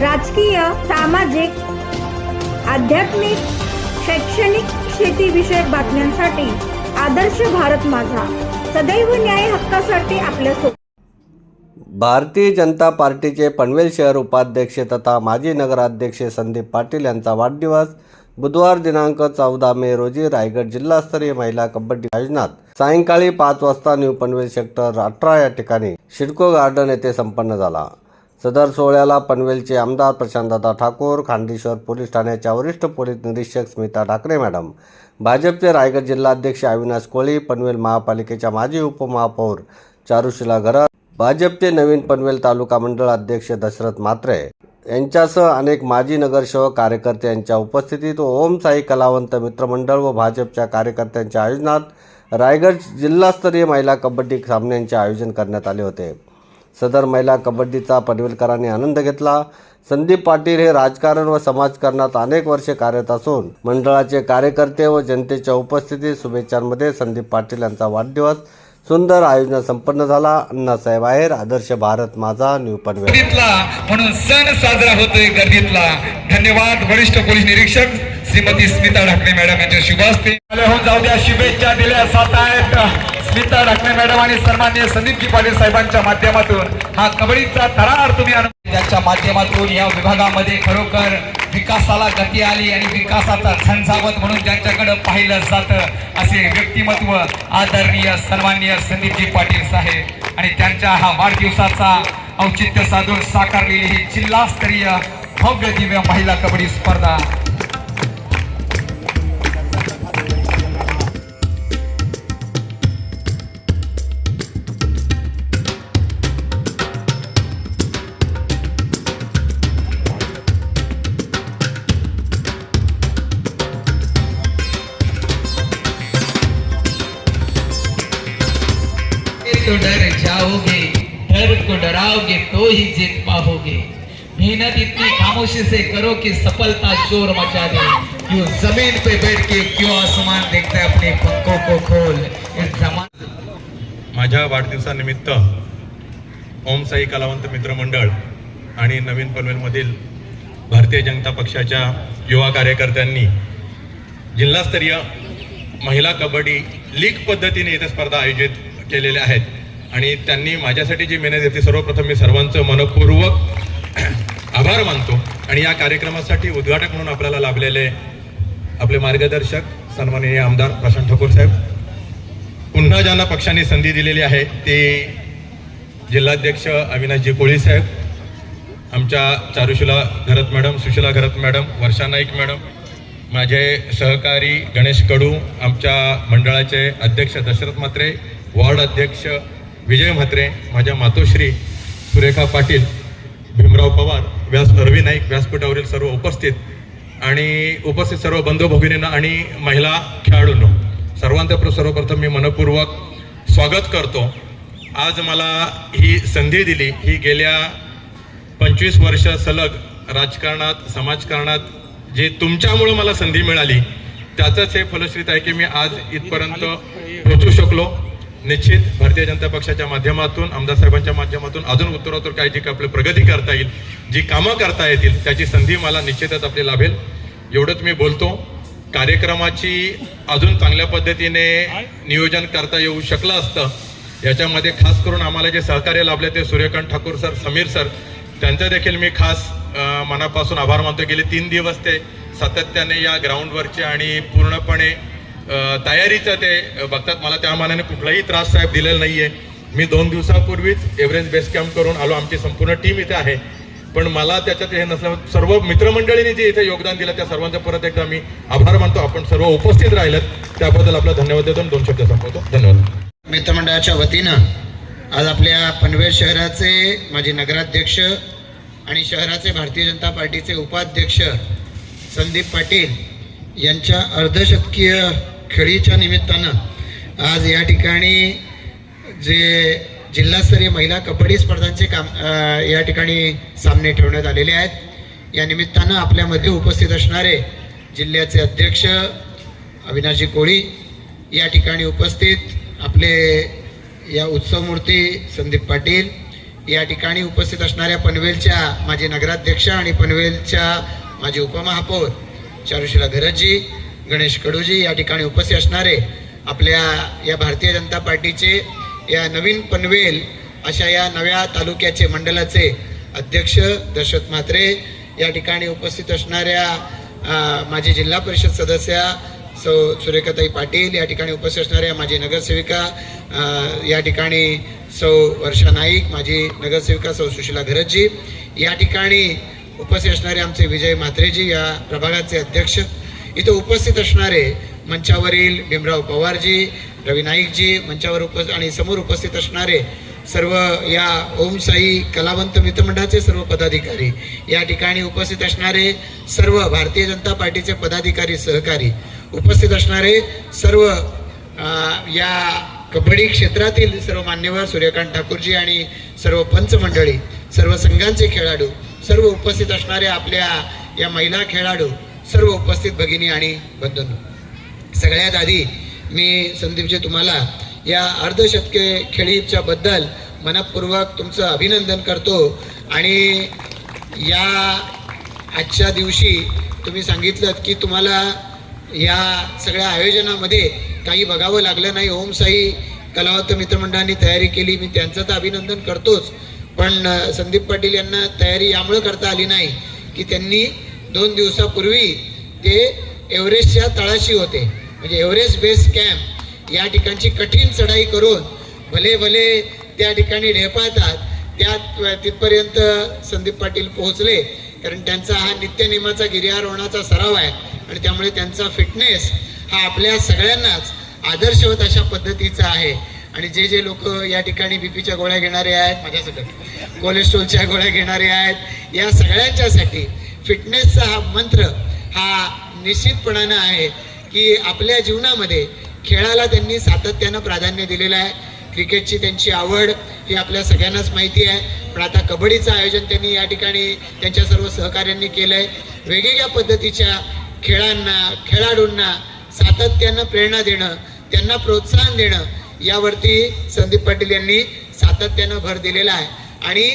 राजकीय सामाजिक आध्यात्मिक शैक्षणिक शेतीविषयक बातम्यांसाठी आदर्श भारत माझा. सदैव न्याय हक्कासाठी आपल्यासोबत भारतीय जनता पार्टीचे पनवेल शहर उपाध्यक्ष तथा माजी नगराध्यक्ष संदीप पाटील यांचा वाढदिवस बुधवार दिनांक चौदा मे रोजी रायगड जिल्हास्तरीय महिला कबड्डी आयोजनात. सायंकाळी पाच वाजता न्यू पनवेल सेक्टर अठरा या ठिकाणी शिडको गार्डन येथे संपन्न झाला. सदर सोहळ्याला पनवेलचे आमदार प्रशांतदादा ठाकूर खांडेश्वर पोलीस ठाण्याच्या वरिष्ठ पोलीस निरीक्षक स्मिता ठाकरे मॅडम भाजपचे रायगड जिल्हाध्यक्ष अविनाश कोळी पनवेल महापालिकेच्या माजी उपमहापौर चारुशिला घरत भाजपचे नवीन पनवेल तालुका मंडळ अध्यक्ष दशरथ म्हात्रे. यांच्यासह अनेक माजी नगरसेवक कार्यकर्ते यांच्या उपस्थितीत ओम साई कलावंत मित्रमंडळ व भाजपच्या कार्यकर्त्यांच्या आयोजनात रायगड जिल्हास्तरीय महिला कबड्डी सामन्यांचे आयोजन करण्यात आले होते. सदर महिला कबड्डीचा पनवेलकरांनी आनंद घेतला. संदीप पाटील हे राजकारण व समाजकारणात अनेक वर्षे कार्यरत असून मंडळाचे कार्यकर्ते व जनतेच्या उपस्थितीत शुभेच्छांमध्ये संदीप पाटील यांचा वाढदिवस सुंदर आयोजन संपन्न झाला. अण्णासाहेब आहेर आदर्श भारत माझा न्यू पनवेल. म्हणून सण साजरा होतोय गर्दीतला धन्यवाद वरिष्ठ पोलीस निरीक्षक श्रीमती स्मिता ढाकणे मॅडम यांच्या शुभ हस्ते होऊन जाऊ द्या शुभेच्छा दिल्या जात आहेत नीता ढाकणे मॅडम आणि सन्मान्य संदीपजी पाटील साहेबांच्या माध्यमातून हा कबड्डीचा थरार तुम्ही अनु- त्याच्या माध्यमातून या विभागामध्ये खरोखर विकासाला गती आली आणि विकासाचा झंझावत म्हणून त्यांच्याकडे पाहिलं जातं असे व्यक्तिमत्व आदरणीय सन्माननीय संदीपजी पाटील साहेब आणि त्यांच्या हा वाढदिवसाचा औचित्य साधून साकारलेली ही जिल्हास्तरीय भव्य दिव्य महिला कबड्डी स्पर्धा तो ही जीत पाओगे मेहनत इतनी खामोशी से करो कि सफलता शोर मचा दे. क्यों जमीन पे बैठ के क्यों आसमान देखता है अपने पंखों को खोल? इस जमान माझ्या वाढदिवसानिमित्त ओमसाई कलावंत मित्रमंडळ आणि नवीन पनवेलमधील भारतीय जनता पक्षाच्या युवा कार्यकर्त्यांनी जिल्हास्तरीय महिला कबड्डी लीग पद्धतीने इथे स्पर्धा आयोजित केलेल्या आहेत. आणि त्यांनी माझ्यासाठी जी मेहनत घेतली सर्वप्रथम मी सर्वांचं मनपूर्वक आभार मानतो. आणि या कार्यक्रमासाठी उद्घाटक म्हणून आपल्याला लाभलेले आपले मार्गदर्शक सन्माननीय आमदार प्रशांत ठाकूर साहेब. पुन्हा ज्यांना पक्षाने संधी दिलेली आहे ते जिल्हाध्यक्ष अविनाशजी कोळी साहेब आमच्या Charushila Gharat madam Sushila Gharat madam Varsha Naik madam माझे सहकारी गणेश कडू आमच्या मंडळाचे अध्यक्ष दशरथ मात्रे वॉर्ड अध्यक्ष विजय म्हात्रे माझ्या मातोश्री सुरेखा पाटील भीमराव पवार व्यास अरवी नाईक व्यासपीठावरील सर्व उपस्थित आणि उपस्थित सर्व बंधू भगिनींना आणि महिला खेळाडूंनो सर्वांचं सर्वप्रथम मी मनपूर्वक स्वागत करतो. आज मला ही संधी दिली. ही गेल्या पंचवीस वर्ष सलग राजकारणात समाजकारणात जे तुमच्यामुळं मला संधी मिळाली त्याचंच हे फलश्रीत आहे की मी आज इथपर्यंत पोहोचू शकलो. निश्चित भारतीय जनता पक्षाच्या माध्यमातून आमदार साहेबांच्या माध्यमातून अजून उत्तरोत्तर काय जी आपली प्रगती करता येईल जी कामं करता येतील त्याची संधी मला निश्चितच आपली लाभेल. एवढंच मी बोलतो. कार्यक्रमाची अजून चांगल्या पद्धतीने नियोजन करता येऊ शकलं असतं. याच्यामध्ये खास करून आम्हाला जे सहकार्य लाभले ते सूर्यकांत ठाकूर सर समीर सर त्यांचा देखील मी खास मनापासून आभार मानतो. गेले तीन दिवस ते सातत्याने या ग्राउंडवरचे आणि पूर्णपणे तयारीचं ते बघतात. मला त्या मानाने कुठलाही त्रास साहेब दिलेला नाही आहे मी दोन दिवसापूर्वीच एव्हरेस्ट बेस कॅम्प करून आलो. आमची संपूर्ण टीम इथे आहे. पण मला त्याच्यात हे नसलं सर्व मित्रमंडळींनी जे इथे योगदान दिलं त्या सर्वांचं परत एकदा मी आभार मानतो. आपण सर्व उपस्थित राहिलेत त्याबद्दल आपला धन्यवाद देतो दोन शब्द संपवतो. धन्यवाद. मित्रमंडळाच्या वतीनं आज आपल्या पनवेल शहराचे माजी नगराध्यक्ष आणि शहराचे भारतीय जनता पार्टीचे उपाध्यक्ष संदीप पाटील यांच्या अर्धशतकीय खेळीच्या निमित्तानं आज या ठिकाणी जे जिल्हास्तरीय महिला कबड्डी स्पर्धांचे काम या ठिकाणी सामने ठेवण्यात आलेले आहेत. या निमित्तानं आपल्यामध्ये उपस्थित असणारे जिल्ह्याचे अध्यक्ष अविनाशजी कोळी या ठिकाणी उपस्थित आपले या उत्सवमूर्ती संदीप पाटील या ठिकाणी उपस्थित असणाऱ्या पनवेलच्या माजी नगराध्यक्ष आणि पनवेलच्या माजी उपमहापौर चारुशिला घरजी गणेश कडूजी या ठिकाणी उपस्थित असणारे आपल्या या भारतीय जनता पार्टीचे या नवीन पनवेल अशा या नव्या तालुक्याचे मंडलाचे अध्यक्ष दशरथ म्हात्रे या ठिकाणी उपस्थित असणाऱ्या माझी जिल्हा परिषद सदस्या सौ सुरेखाताई पाटील या ठिकाणी उपस्थित असणाऱ्या माझी नगरसेविका या ठिकाणी सौ वर्षा नाईक माझी नगरसेविका सौ सुशीला घरजी या ठिकाणी उपस्थित असणारे आमचे विजय म्हात्रेजी या प्रभागाचे अध्यक्ष इथं उपस्थित असणारे मंचावरील भीमराव पवारजी रवी नाईकजी मंचावर उपस्थित आणि समोर उपस्थित असणारे सर्व या ओमसाई कलावंत मित्रमंडळाचे सर्व पदाधिकारी या ठिकाणी उपस्थित असणारे सर्व भारतीय जनता पार्टीचे पदाधिकारी सहकारी उपस्थित असणारे सर्व या कबड्डी क्षेत्रातील सर्व मान्यवर सूर्यकांत ठाकूरजी आणि सर्व पंचमंडळी सर्व संघांचे खेळाडू सर्व उपस्थित असणारे आपल्या या महिला खेळाडू सर्व उपस्थित भगिनी आणि बंधूंनो सगळ्यात आधी मी संदीपजी तुम्हाला या अर्धशतके खेळीच्या बद्दल मनपूर्वक तुमचं अभिनंदन करतो आणि या आजच्या दिवशी तुम्ही सांगितलं की तुम्हाला या सगळ्या आयोजनामध्ये काही बघावं लागलं नाही. ओमसाई कलावंत मित्रमंडळांनी तयारी केली. मी त्यांचं तर अभिनंदन करतोच. पण संदीप पाटील यांना तयारी यामुळं करता आली नाही की त्यांनी दोन दिवसापूर्वी ते एव्हरेस्टच्या तळाशी होते. म्हणजे एव्हरेस्ट बेस कॅम्प या ठिकाणची कठीण चढाई करून भले भले त्या ठिकाणी ढेपाळतात त्यात तिथपर्यंत संदीप पाटील पोहोचले. कारण त्यांचा हा नित्यनेमाचा गिर्यारोहणाचा सराव आहे आणि त्यामुळे त्यांचा फिटनेस हा आपल्या सगळ्यांनाच आदर्शवत अशा पद्धतीचा आहे. आणि जे जे लोक या ठिकाणी बीपीच्या गोळ्या घेणारे आहेत माझ्यासकट कोलेस्ट्रॉलच्या गोळ्या घेणारे आहेत या सगळ्यांच्यासाठी फिटनेसचा हा मंत्र हा निश्चितपणानं आहे की आपल्या जीवनामध्ये खेळाला त्यांनी सातत्यानं प्राधान्य दिलेलं आहे. क्रिकेटची त्यांची आवड ही आपल्या सगळ्यांनाच माहिती आहे. पण आता कबड्डीचं आयोजन त्यांनी या ठिकाणी त्यांच्या सर्व सहकाऱ्यांनी केलं आहे वेगवेगळ्या पद्धतीच्या खेळांना खेळाडूंना सातत्यानं प्रेरणा देणं त्यांना प्रोत्साहन देणं यावरती संदीप पाटील यांनी सातत्यानं भर दिलेला आहे. आणि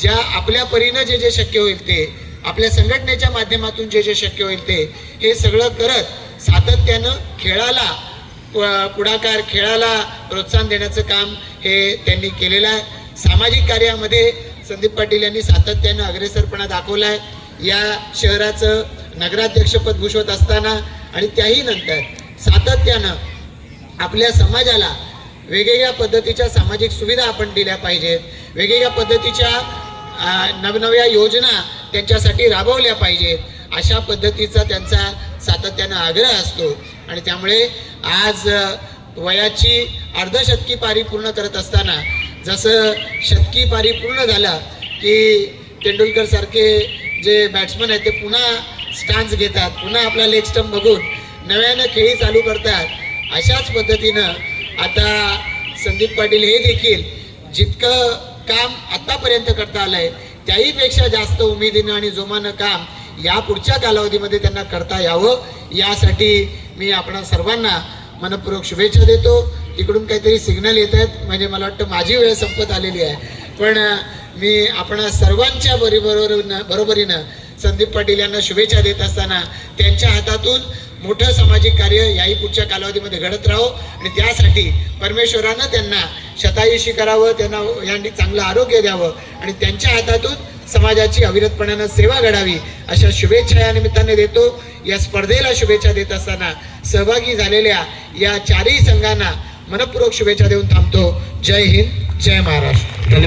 ज्या आपल्या परीनं जे जे शक्य होईल ते आपल्या संघटनेच्या माध्यमातून जे जे शक्य होईल ते हे सगळं करत सातत्यानं खेळाला प- पुढाकार खेळाला प्रोत्साहन देण्याचं काम हे त्यांनी केलेलं आहे. सामाजिक कार्यामध्ये संदीप पाटील यांनी सातत्यानं अग्रेसरपणा दाखवला आहे. या शहराचं नगराध्यक्षपद भूषवत असताना आणि त्याही नंतर सातत्यानं आपल्या समाजाला वेगवेगळ्या पद्धतीच्या सामाजिक सुविधा आपण दिल्या पाहिजेत. वेगवेगळ्या पद्धतीच्या नवनव्या योजना त्यांच्यासाठी राबवल्या पाहिजेत. अशा पद्धतीचा त्यांचा सातत्यानं आग्रह असतो. आणि त्यामुळे आज वयाची अर्धशतकी पारी पूर्ण करत असताना जसं शतकी पारी पूर्ण झाला की तेंडुलकर सारखे जे बॅट्समन आहेत ते पुन्हा स्टान्स घेतात पुन्हा आपला लेग स्टंप बघून नव्यानं खेळी चालू करतात. अशाच पद्धतीनं आता संदीप पाटील हे देखील जितकं काम आत्तापर्यंत करता आलं आहे त्याहीपेक्षा जास्त उमेदीनं आणि जोमानं काम या पुढच्या कालावधीमध्ये त्यांना करता यावं. यासाठी मी आपणा सर्वांना मनपूर्वक शुभेच्छा देतो. तिकडून काहीतरी सिग्नल येत आहेत. म्हणजे मला वाटतं माझी वेळ संपत आलेली आहे. पण मी आपण सर्वांच्या बरोबरीनं बरोबरीनं संदीप पाटील यांना शुभेच्छा देत असताना त्यांच्या हातातून मोठं सामाजिक कार्य याही पुढच्या कालावधीमध्ये घडत राहो. आणि त्यासाठी परमेश्वरानं त्यांना शतायुषी करावं त्यांना यांनी चांगलं आरोग्य द्यावं आणि त्यांच्या हातातून समाजाची अविरतपणानं सेवा घडावी अशा शुभेच्छा या निमित्ताने देतो. या स्पर्धेला शुभेच्छा देत असताना सहभागी झालेल्या या चारही संघांना मनपूर्वक शुभेच्छा देऊन थांबतो. जय हिंद जय महाराष्ट्र.